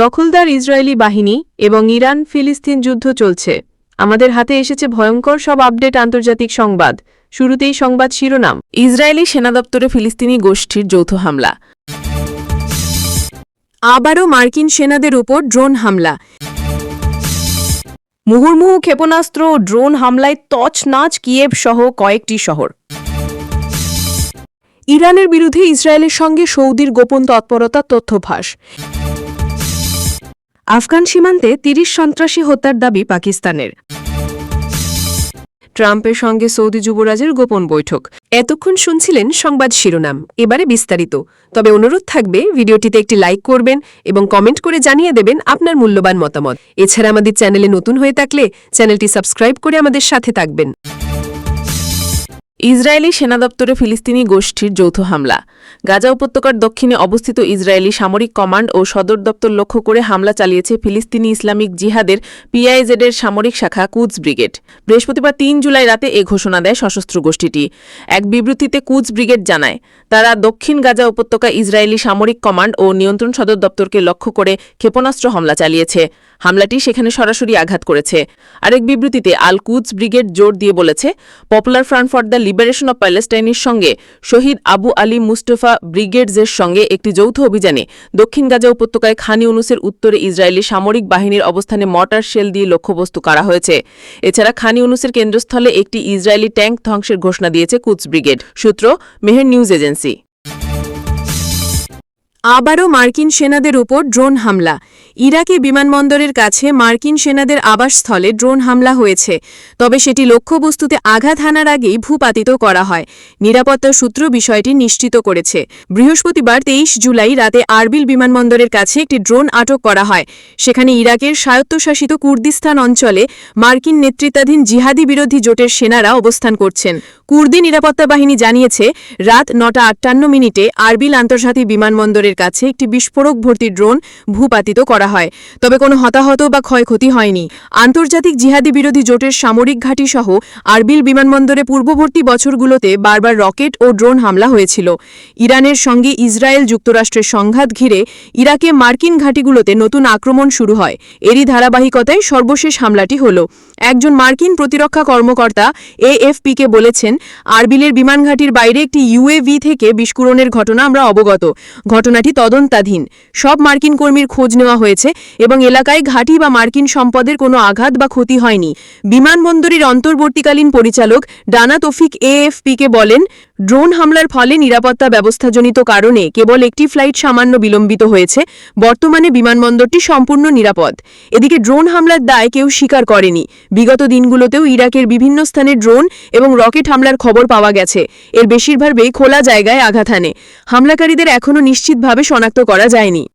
দখলদার ইসরায়েলি বাহিনী এবং ইরান ফিলিস্তিন যুদ্ধ চলছে। আমাদের হাতে এসেছে ভয়ঙ্কর সব আপডেট আন্তর্জাতিক সংবাদ। শুরুতেই সংবাদ শিরোনাম, ইসরায়েলি সেনা দপ্তরে ফিলিস্তিনি গোষ্ঠীর যৌথ হামলা। আবারও মার্কিন সেনাদের উপর ড্রোন হামলা। মুহুর্মুহু ক্ষেপণাস্ত্র ও ড্রোন হামলায় তছনাচ কিয়েভ সহ কয়েকটি শহর। ইরানের বিরুদ্ধে ইসরায়েলের সঙ্গে সৌদির গোপন তৎপরতার তথ্যভাস আফগান সীমান্তে তিরিশ সন্ত্রাসী হত্যার দাবি পাকিস্তানের। ট্রাম্পের সঙ্গে সৌদি যুবরাজের গোপন বৈঠক। এতক্ষণ শুনছিলেন সংবাদ শিরোনাম, এবারে বিস্তারিত। তবে অনুরোধ থাকবে, ভিডিওটিতে একটি লাইক করবেন এবং কমেন্ট করে জানিয়ে দেবেন আপনার মূল্যবান মতামত। এছাড়া আমাদের চ্যানেলে নতুন হয়ে থাকলে চ্যানেলটি সাবস্ক্রাইব করে আমাদের সাথে থাকবেন। ইসরায়েলি সেনা দপ্তরে ফিলিস্তিনি গোষ্ঠীর যৌথ হামলা। গাজা উপত্যকার দক্ষিণে অবস্থিত ইসরায়েলি সামরিক কমান্ড ও সদর দপ্তর লক্ষ্য করে হামলা চালিয়েছে ফিলিস্তিনি ইসলামিক জিহাদের পিআইজেডের সামরিক শাখা কুচ ব্রিগেড। বৃহস্পতিবার তিন জুলাই রাতে এ ঘোষণা দেয় সশস্ত্র গোষ্ঠীটি। এক বিবৃতিতে কুচ ব্রিগেড জানায়, তারা দক্ষিণ গাজা উপত্যকা ইসরায়েলি সামরিক কমান্ড ও নিয়ন্ত্রণ সদর দপ্তরকে লক্ষ্য করে ক্ষেপণাস্ত্র হামলা চালিয়েছে। হামলাটি সেখানে সরাসরি আঘাত করেছে। আরেক বিবৃতিতে আল কুচ ব্রিগেড জোর দিয়ে বলেছে, popular front for the liberation of প্যালেস্টাইনের সঙ্গে শহীদ আবু আলী মুস্তফা ব্রিগেডসের সঙ্গে একটি যৌথ অভিযানে দক্ষিণ গাজা উপত্যকায় খান ইউনুসের উত্তরে ইসরায়েলি সামরিক বাহিনীর অবস্থানে মর্টার শেল দিয়ে লক্ষ্যবস্তু করা হয়েছে। এছাড়া খান ইউনুসের কেন্দ্রস্থলে একটি ইসরায়েলি ট্যাঙ্ক ধ্বংসের ঘোষণা দিয়েছে কুচ ব্রিগেড। সূত্র মেহের নিউজ এজেন্সি। আবারও মার্কিন সেনাদের উপর ড্রোন হামলা। ইরাকে বিমানবন্দরের কাছে মার্কিন সেনাদের আবাসস্থলে ড্রোন হামলা হয়েছে, তবে সেটি লক্ষ্যবস্তুতে আঘাত হানার আগেই ভূপাতিত করা হয়। নিরাপত্তা সূত্র বিষয়টি নিশ্চিত করেছে। বৃহস্পতিবার তেইশ জুলাই রাতে আরবিল বিমানবন্দরের কাছে একটি ড্রোন আটক করা হয়। সেখানে ইরাকের স্বায়ত্তশাসিত কুর্দিস্তান অঞ্চলে মার্কিন নেতৃত্বাধীন জিহাদি বিরোধী জোটের সেনারা অবস্থান করছেন। কুর্দি নিরাপত্তা বাহিনী জানিয়েছে, রাত নটা আটান্ন মিনিটে আরবিল আন্তর্জাতিক বিমানবন্দরের কাছে একটি বিস্ফোরক ভর্তি ড্রোন ভূপাতিত করা হয়। তবে কোনো হতাহত বা ক্ষয়ক্ষতি হয়নি। আন্তর্জাতিক জিহাদি বিরোধী জোটের সামরিক ঘাঁটি সহ আরবিল বিমানবন্দরে পূর্ববর্তী বছরগুলোতে বারবার রকেট ও ড্রোন হামলা হয়েছিল। ইরানের সঙ্গে ইসরায়েল যুক্তরাষ্ট্রের সংঘাত ঘিরে ইরাকে মার্কিন ঘাঁটিগুলোতে নতুন আক্রমণ শুরু হয়। এরই ধারাবাহিকতায় সর্বশেষ হামলাটি হল। একজন মার্কিন প্রতিরক্ষা কর্মকর্তা এএফপিকে বলেছেন, আরবিলের বিমানঘাটির বাইরে একটি ইউএভি থেকে বিস্ফোরণের ঘটনা আমরা অবগত। ঘটনাটি তদন্তাধীন। সব মার্কিন কর্মীর খোঁজ নেওয়া হয়েছে এবং এলাকায় ঘাঁটি বা মার্কিন সম্পদের কোনো আঘাত বা ক্ষতি হয়নি। বিমানবন্দরের অন্তর্বর্তীকালীন পরিচালক ডানা তফিক এএফপিকে বলেন ড্রোন হামলার ফলে নিরাপত্তা ব্যবস্থাজনিত কারণে কেবল একটি ফ্লাইট সামান্য বিলম্বিত হয়েছে। বর্তমানে বিমানবন্দরটি সম্পূর্ণ নিরাপদ। এদিকে ড্রোন হামলার দায় কেউ স্বীকার করেনি। বিগত দিনগুলোতেও ইরাকের বিভিন্ন স্থানে ড্রোন এবং রকেট হামলার খবর পাওয়া গেছে। এর বেশিরভাগই খোলা জায়গায় আঘাত হামলাকারীদের এখনও নিশ্চিতভাবে শনাক্ত করা যায়নি।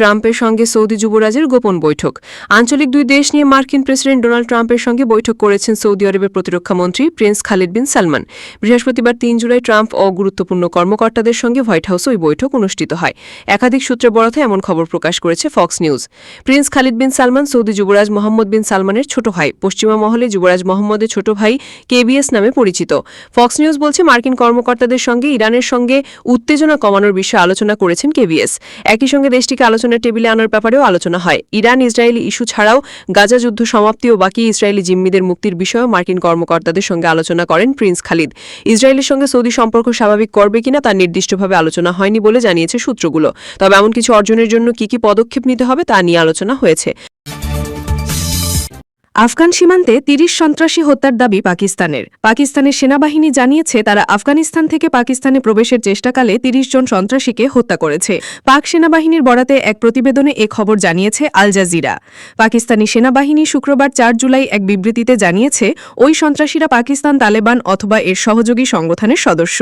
ট্রাম্পের সঙ্গে সৌদি যুবরাজের গোপন বৈঠক। আঞ্চলিক দুই দেশ নিয়ে মার্কিন প্রেসিডেন্ট ডোনাল্ড ট্রাম্পের সঙ্গে বৈঠক করেছেন সৌদি আরবের প্রতিরক্ষা মন্ত্রী প্রিন্স খালিদ বিন সালমান। বৃহস্পতিবার তিন জুলাই ট্রাম্প ও গুরুত্বপূর্ণ কর্মকর্তাদের সঙ্গে হোয়াইট হাউসে ওই বৈঠক অনুষ্ঠিত হয়। একাধিক সূত্রে বরাতে এমন খবর প্রকাশ করেছে Fox News. Prince Khalid bin Salman Saudi যুবরাজ মোহাম্মদ বিন সালমানের ছোট ভাই। পশ্চিমা মহলে যুবরাজ মোহাম্মদের ছোট ভাই কেবিএস নামে পরিচিত। ফক্স নিউজ বলছে, মার্কিন কর্মকর্তাদের সঙ্গে ইরানের সঙ্গে উত্তেজনা কমানোর বিষয়ে আলোচনা করেছেন কেবিএস। একই সঙ্গে দেশটিকে আলোচনার টেবিলে আনার ব্যাপারেও আলোচনা হয়। ইরান, ইসরায়েলি ইস্যু ছাড়াও গাজা যুদ্ধ সমাপ্তি ও বাকি ইসরায়েলি জিম্মিদের মুক্তির বিষয়েও মার্কিন কর্মকর্তাদের সঙ্গে আলোচনা করেন প্রিন্স খালিদ। ইসরায়েলের সঙ্গে সৌদি সম্পর্ক স্বাভাবিক করবে কিনা তা নির্দিষ্টভাবে আলোচনা হয়নি বলে জানিয়েছে সূত্রগুলো। তবে এমন কিছু অর্জনের জন্য কি কি পদক্ষেপ নিতে হবে তা নিয়ে আলোচনা হয়েছে। আফগান সীমান্তে তিরিশ সন্ত্রাসী হত্যার দাবি পাকিস্তানের। পাকিস্তানের সেনাবাহিনী জানিয়েছে, তারা আফগানিস্তান থেকে পাকিস্তানে প্রবেশের চেষ্টাকালে তিরিশ জন সন্ত্রাসীকে হত্যা করেছে। পাক সেনাবাহিনীর বরাতে এক প্রতিবেদনে এ খবর জানিয়েছে আল জাজিরা। পাকিস্তানি সেনাবাহিনী শুক্রবার চার জুলাই এক বিবৃতিতে জানিয়েছে, ওই সন্ত্রাসীরা পাকিস্তান তালেবান অথবা এর সহযোগী সংগঠনের সদস্য।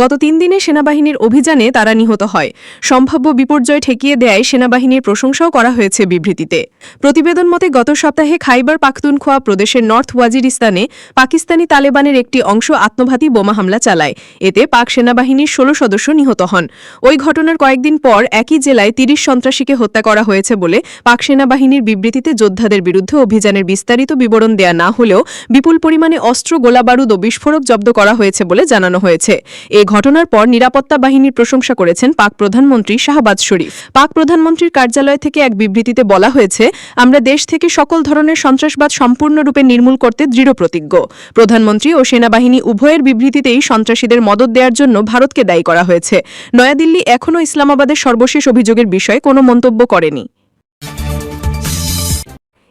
গত তিন দিনে সেনাবাহিনীর অভিযানে তারা নিহত হয়। সম্ভাব্য বিপর্যয় ঠেকিয়ে দেয় সেনাবাহিনীর প্রশংসাও করা হয়েছে বিবৃতিতে। প্রতিবেদন মতে, গত সপ্তাহে খাইবার পাখতুনখোয়া প্রদেশের নর্থ ওয়াজিরিস্তানে পাকিস্তানি তালেবানের একটি অংশ আত্মঘাতী বোমা হামলা চালায়। এতে পাক সেনাবাহিনীর ষোলো সদস্য নিহত হন। ওই ঘটনার কয়েকদিন পর একই জেলায় তিরিশ সন্ত্রাসীকে হত্যা করা হয়েছে বলে পাক সেনাবাহিনীর বিবৃতিতে যোদ্ধাদের বিরুদ্ধে অভিযানের বিস্তারিত বিবরণ দেয়া না হলেও বিপুল পরিমাণে অস্ত্র, গোলাবারুদ ও বিস্ফোরক জব্দ করা হয়েছে বলে জানানো হয়েছে। এ ঘটনার পর নিরাপত্তা বাহিনীর প্রশংসা করেছেন পাক প্রধানমন্ত্রী শাহবাজ শরীফ। পাক প্রধানমন্ত্রীর কার্যালয় থেকে এক বিবৃতিতে বলা হয়েছে, আমরা দেশ থেকে সকল ধরনের সন্ত্রাসবাদ সম্পূর্ণরূপে নির্মূল করতে দৃঢ় প্রতিজ্ঞ। প্রধানমন্ত্রী ও সেনাবাহিনী উভয়ের বিবৃতিতেই সন্ত্রাসীদের মদত দেওয়ার জন্য ভারতকে দায়ী করা হয়েছে। নয়াদিল্লি এখনও ইসলামাবাদের সর্বশেষ অভিযোগের বিষয়ে কোনো মন্তব্য করেনি।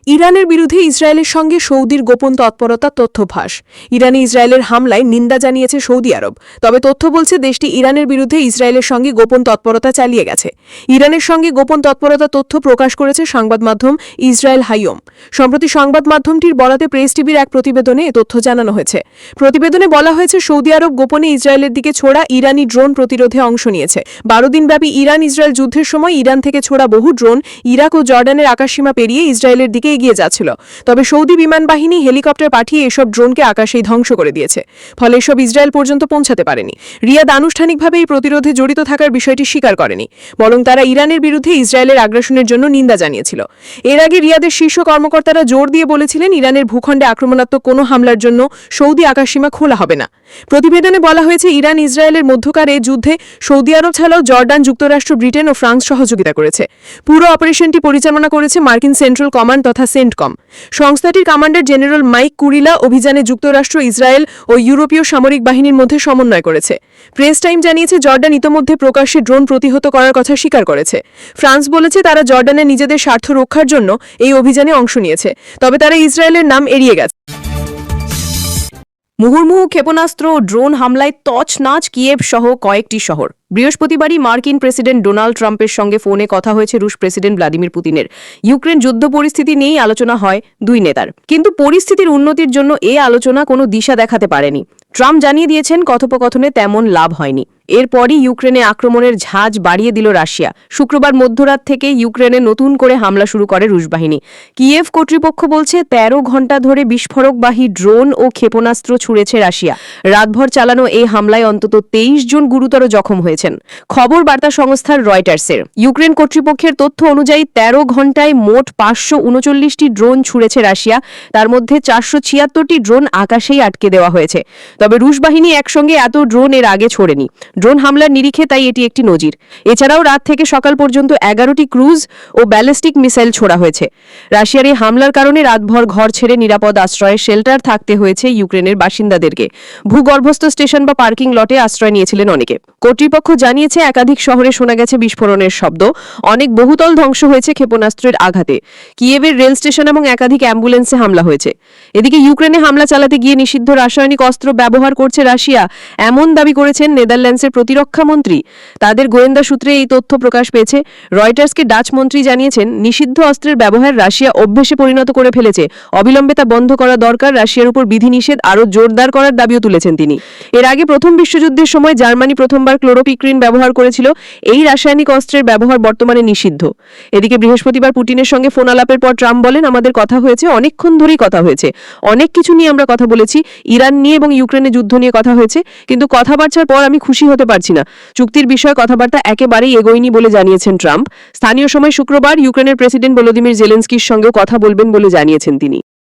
ইরানের বিরুদ্ধে ইসরায়েলের সঙ্গে সৌদির গোপন তৎপরতা তথ্য তথ্যভাস। ইরানে ইসরায়েলের হামলায় নিন্দা জানিয়েছে সৌদি আরব। তবে তথ্য বলছে, দেশটি ইরানের বিরুদ্ধে ইসরায়েলের সঙ্গে গোপন তৎপরতা চালিয়ে গেছে। ইরানের সঙ্গে গোপন তৎপরতা তথ্য প্রকাশ করেছে সংবাদ মাধ্যম ইসরায়েল হাইয়ম সম্প্রতি সংবাদ মাধ্যমটির বরাতে প্রেস টিভির এক প্রতিবেদনে তথ্য জানানো হয়েছে। প্রতিবেদনে বলা হয়েছে, সৌদি আরব গোপনে ইসরায়েলের দিকে ছোড়া ইরানি ড্রোন প্রতিরোধে অংশ নিয়েছে। বারো দিনব্যাপী ইরান ইসরায়েল যুদ্ধের সময় ইরান থেকে ছোড়া বহু ড্রোন ইরাক ও জর্ডানের আকাশসীমা পেরিয়ে ইসরায়েলের দিকে এগিয়ে যাচ্ছিল। তবে সৌদি বিমান বাহিনী হেলিকপ্টার পাঠিয়ে এসব ড্রোনকে আকাশেই ধ্বংস করে দিয়েছে। ফলে এসব ইসরায়েল পর্যন্ত পৌঁছাতে পারেনি। রিয়াদ আনুষ্ঠানিকভাবে এই প্রতিরোধে জড়িত থাকার বিষয়টি স্বীকার করেনি, বরং তারা ইরানের বিরুদ্ধে ইসরায়েলের আগ্রাসনের জন্য নিন্দা জানিয়েছিল। এর আগে রিয়াদের শীর্ষ কর্মকর্তারা জোর দিয়ে বলেছিলেন, ইরানের ভূখণ্ডে আক্রমণাত্মক কোনো হামলার জন্য সৌদি আকাশসীমা খোলা হবে না। প্রতিবেদনে বলা হয়েছে, ইরান ইসরায়েলের মধ্যকার এ যুদ্ধে সৌদি আরব ছাড়াও জর্ডান, যুক্তরাষ্ট্র, ব্রিটেন ও ফ্রান্স সহযোগিতা করেছে। পুরো অপারেশনটি পরিচালনা করেছে মার্কিন সেন্ট্রাল কমান্ড তথা সেন্টকম। সংস্থাটির কমান্ডার জেনারেল মাইক কুরিলা অভিযানে যুক্তরাষ্ট্র, ইসরায়েল ও ইউরোপীয় সামরিক বাহিনীর মধ্যে সমন্বয় করেছে। প্রেস টাইম জানিয়েছে, জর্ডান ইতোমধ্যে প্রকাশ্যে ড্রোন প্রতিহত করার কথা স্বীকার করেছে। ফ্রান্স বলেছে, তারা জর্ডানে নিজেদের স্বার্থ রক্ষার জন্য এই অভিযানে অংশ নিয়েছে। তবে তারা ইসরায়েলের নাম এড়িয়ে গেছে। মুহুর্মুহু ক্ষেপণাস্ত্র ও ড্রোন হামলায় তছনাচ কিয়েভ সহ কয়েকটি শহর। বৃহস্পতিবারই মার্কিন প্রেসিডেন্ট ডোনাল্ড ট্রাম্পের সঙ্গে ফোনে কথা হয়েছে রুশ প্রেসিডেন্ট ভ্লাদিমির পুতিনের। ইউক্রেন যুদ্ধ পরিস্থিতি নিয়েই আলোচনা হয় দুই নেতার। কিন্তু পরিস্থিতির উন্নতির জন্য এ আলোচনা কোনো দিশা দেখাতে পারেনি। ট্রাম্প জানিয়ে দিয়েছেন, কথোপকথনে তেমন লাভ হয়নি। এরপরই ইউক্রেনে আক্রমণের ঝাঁজ বাড়িয়ে দিল রাশিয়া। শুক্রবার মধ্যরাত থেকে ইউক্রেনে নতুন করে হামলা শুরু করে রুশ বাহিনী। কিয়েভ কর্তৃপক্ষ বলছে ১৩ ঘণ্টা ধরে বিস্ফোরকবাহী ড্রোন ও ক্ষেপণাস্ত্র ছুড়েছে রাশিয়া। রাতভর চালানো এই হামলায় অন্তত তেইশ জন গুরুতর জখম হয়েছেন। খবর বার্তা সংস্থার রয়টার্সের। ইউক্রেন কর্তৃপক্ষের তথ্য অনুযায়ী ১৩ ঘন্টায় মোট পাঁচশো উনচল্লিশটি ড্রোন ছুড়েছে রাশিয়া। তার মধ্যে চারশো ছিয়াত্তরটি ড্রোন আকাশেই আটকে দেওয়া হয়েছে। তবে রুশ বাহিনী একসঙ্গে এত ড্রোন এর আগে ছোড়েনি। ড্রোন হামলার নিরিখে তাই এটি একটি নজির। এছাড়াও রাত থেকে সকাল পর্যন্ত এগারোটি ক্রুজ ও ব্যালিস্টিক মিসাইল ছোড়া হয়েছে। রাশিয়ার এই হামলার কারণে রাতভর ঘর ছেড়ে নিরাপদ আশ্রয়ে শেল্টার থাকতে হয়েছে ইউক্রেনের বাসিন্দাদেরকে। ভূগর্ভস্থ স্টেশন বা পার্কিং লটে আশ্রয় নিয়েছিলেন অনেকে। কর্তৃপক্ষ জানিয়েছে, একাধিক শহরে শোনা গেছে বিস্ফোরণের শব্দ। অনেক বহুতল ধ্বংস হয়েছে ক্ষেপণাস্ত্রের আঘাতে। কিয়েভের রেল স্টেশন এবং একাধিক অ্যাম্বুলেন্সে হামলা হয়েছে। এদিকে ইউক্রেনে হামলা চালাতে গিয়ে নিষিদ্ধ রাসায়নিক অস্ত্র ব্যবহার করছে রাশিয়া। এমন দাবি করেছেন নেদারল্যান্ডসের প্রতিরক্ষা মন্ত্রী। তাদের গোয়েন্দা সূত্রে এই তথ্য প্রকাশ পেয়েছে। রয়টার্সকে ডাচ মন্ত্রী জানিয়েছেন, নিষিদ্ধ অস্ত্রের ব্যবহার রাশিয়া অভ্যেসে পরিণত করে ফেলেছে। অবিলম্বে তা বন্ধ করা দরকার। রাশিয়ার উপর বিধিনিষেধ আরও জোরদার করার দাবিও তুলেছেন তিনি। এর আগে প্রথম বিশ্বযুদ্ধের সময় জার্মানি প্রথমবার ক্লোরোপিক্রিন ব্যবহার করেছিল। এই রাসায়নিক অস্ত্রের ব্যবহার বর্তমানে নিষিদ্ধ। এদিকে বৃহস্পতিবার পুটিনের সঙ্গে ফোন আলাপের পর ট্রাম্প বলেন, আমাদের কথা হয়েছে, অনেকক্ষণ ধরেই কথা হয়েছে। অনেক কিছু নিয়ে আমরা কথা বলেছি। ইরান নিয়ে এবং ইউক্রেনে যুদ্ধ নিয়ে কথা হয়েছে। কিন্তু কথাবার্তার পর আমি খুশি হতে পারছি না। চুক্তির বিষয়ে কথাবার্তা একেবারেই এগোয়নি বলে জানিয়েছেন ট্রাম্প। স্থানীয় সময় শুক্রবার ইউক্রেনের প্রেসিডেন্ট ভলোদিমির জেলেন্সকির সঙ্গেও কথা বলবেন বলে জানিয়েছেন তিনি।